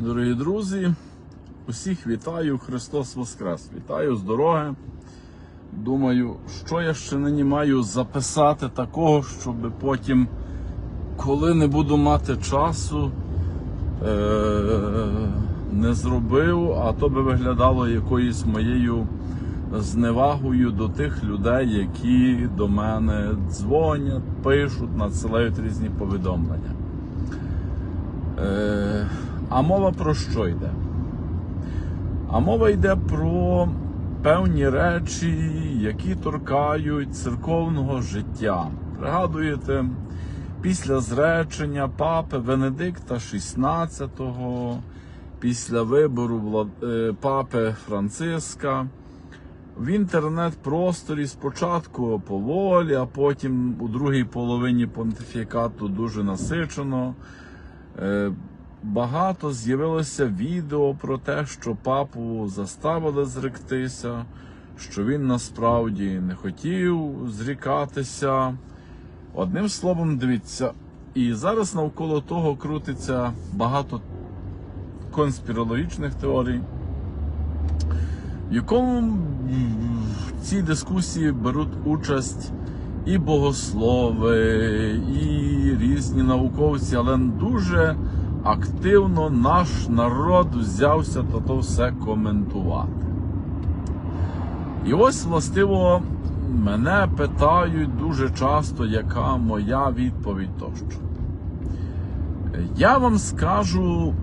дорогі друзі. Усіх вітаю, Христос Воскрес! Вітаю з дороги. Думаю, що я ще нині маю записати такого, щоб потім, коли не буду мати часу, е- не зробив, а то би виглядало якоюсь моєю зневагою до тих людей, які до мене дзвонять, пишуть, надсилають різні повідомлення. Е, а мова про що йде? А мова йде про певні речі, які торкають церковного життя. Пригадуєте, після зречення папи Венедикта XVI, після вибору е, папи Франциска, в інтернет-просторі спочатку поволі, а потім у другій половині понтифікату дуже насичено. Багато з'явилося відео про те, що папу заставили зректися, що він насправді не хотів зрікатися. Одним словом, дивіться, і зараз навколо того крутиться багато конспірологічних теорій, в якому в цій дискусії беруть участь і богослови, і різні науковці, але дуже активно наш народ взявся то, то все коментувати. І ось, властиво, мене питають дуже часто, яка моя відповідь тощо. Я вам скажу,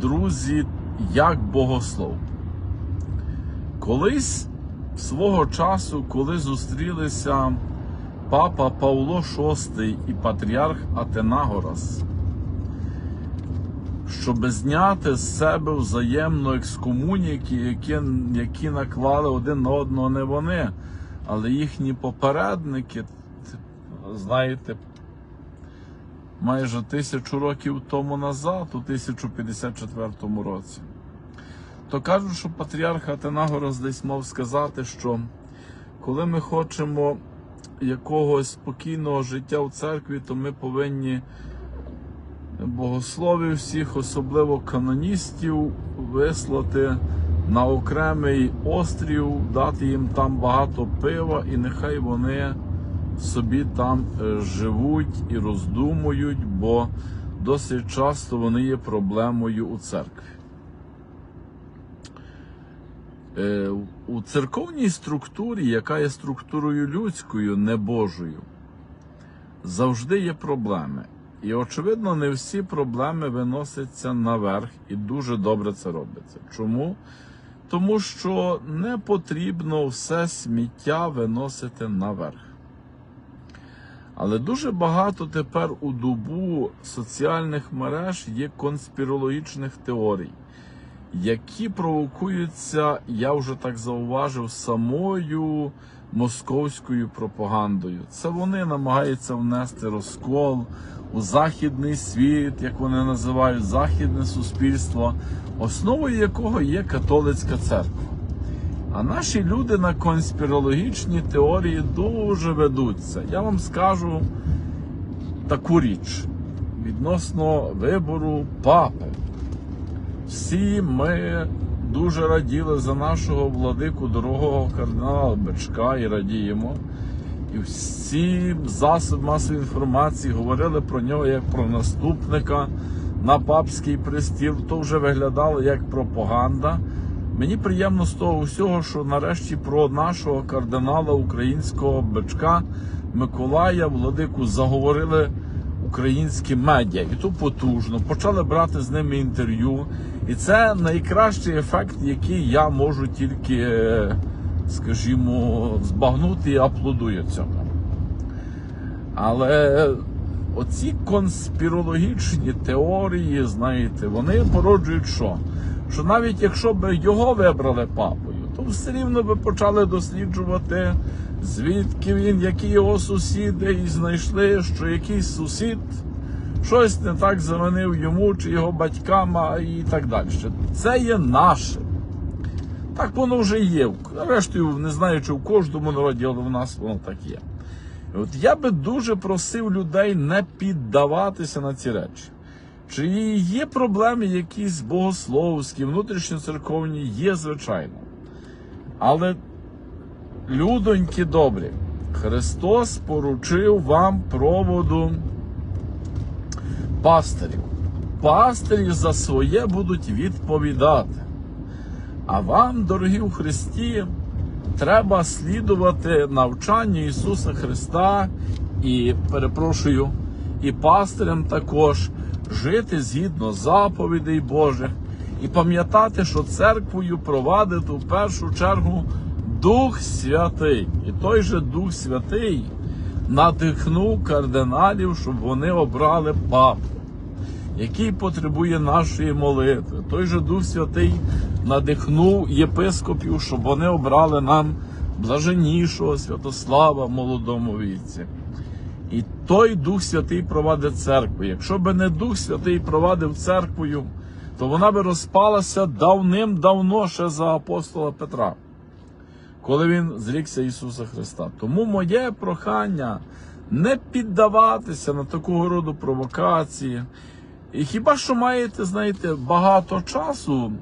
друзі, як богослов. Колись свого часу, коли зустрілися папа Павло VI і патріарх Атенагорас, щоб зняти з себе взаємно екскомуніки, які, які наклали один на одного не вони, але їхні попередники, знаєте, майже тисячу років тому назад, у 1054 році. То кажуть, що патріарх Атенагорос десь мав сказати, що коли ми хочемо якогось спокійного життя в церкві, то ми повинні богословів всіх, особливо каноністів, вислати на окремий острів, дати їм там багато пива, і нехай вони собі там е, живуть і роздумують, бо досить часто вони є проблемою у церкві. Е, У церковній структурі, яка є структурою людською, не Божою, завжди є проблеми. І, очевидно, не всі проблеми виносяться наверх, і дуже добре це робиться. Чому? Тому що не потрібно все сміття виносити наверх. Але дуже багато тепер у добу соціальних мереж є конспірологічних теорій, які провокуються, я вже так зауважив, самою московською пропагандою. Це вони намагаються внести розкол у західний світ, як вони називають, західне суспільство, основою якого є католицька церква. А наші люди на конспірологічні теорії дуже ведуться. Я вам скажу таку річ відносно вибору папи. Всі ми дуже раділи за нашого владику дорогого кардинала Бечка і радіємо. І всі засоби масової інформації говорили про нього як про наступника на папський престіл. То вже виглядало як пропаганда. Мені приємно з того всього, що нарешті про нашого кардинала українського бичка Миколая Владику заговорили українські медіа, і то потужно. Почали брати з ними інтерв'ю. І це найкращий ефект, який я можу тільки, е, скажімо, збагнути і аплодую цьому. Але оці конспірологічні теорії, знаєте, вони породжують що? Що навіть якщо б його вибрали папою, то все рівно би почали досліджувати, звідки він, які його сусіди, і знайшли, що якийсь сусід щось не так завинив йому чи його батькам і так далі. Це є наше. Так воно вже є. Рештою, не знаю, чи в кожному народі, але в нас воно так є. От я би дуже просив людей не піддаватися на ці речі. Чи є проблеми якісь богословські, внутрішньоцерковні? Є, звичайно. Але, людоньки добрі, Христос поручив вам проводу пастирів. Пастирі за своє будуть відповідати. А вам, дорогі у Христі, треба слідувати навчанню Ісуса Христа і, перепрошую, і пастирям також жити згідно заповідей Божих і пам'ятати, що церквою провадить у першу чергу Дух Святий. І той же Дух Святий надихнув кардиналів, щоб вони обрали папу який потребує нашої молитви. Той же Дух Святий надихнув єпископів, щоб вони обрали нам блаженнішого Святослава молодому віці. І той Дух Святий провадить церкву. Якщо би не Дух Святий провадив церквою, то вона би розпалася давним-давно ще за апостола Петра, коли він зрікся Ісуса Христа. Тому моє прохання не піддаватися на такого роду провокації. І хіба що маєте, знаєте, багато часу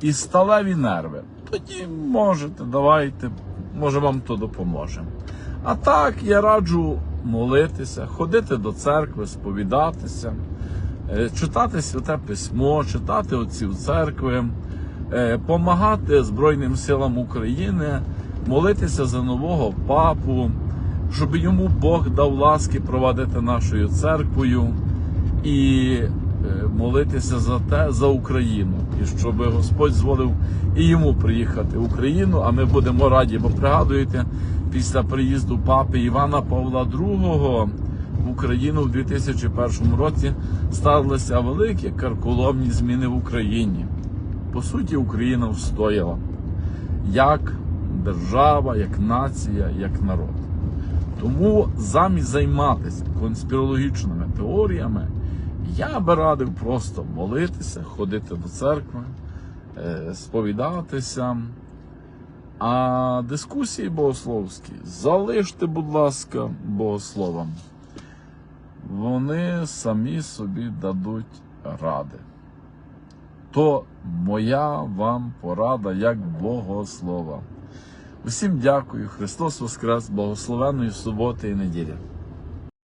і сталеві нерви, тоді можете, давайте, може вам то допоможе. А так я раджу молитися, ходити до церкви, сповідатися, е, читати святе письмо, читати отців церкви, е, помагати Збройним силам України, молитися за нового папу, щоб йому Бог дав ласки провадити нашою церквою і е, молитися за те, за Україну, і щоб Господь зволив і йому приїхати в Україну. А ми будемо раді, бо пригадуєте, після приїзду папи Івана Павла II в Україну в 2001 році сталися великі карколомні зміни в Україні. По суті, Україна встояла як держава, як нація, як народ. Тому замість займатися конспірологічними теоріями, я би радив просто молитися, ходити до церкви, е, сповідатися. А дискусії богословські залиште, будь ласка, богословам. Вони самі собі дадуть ради. То моя вам порада як богослова. Усім дякую. Христос Воскрес, благословенної суботи і неділі.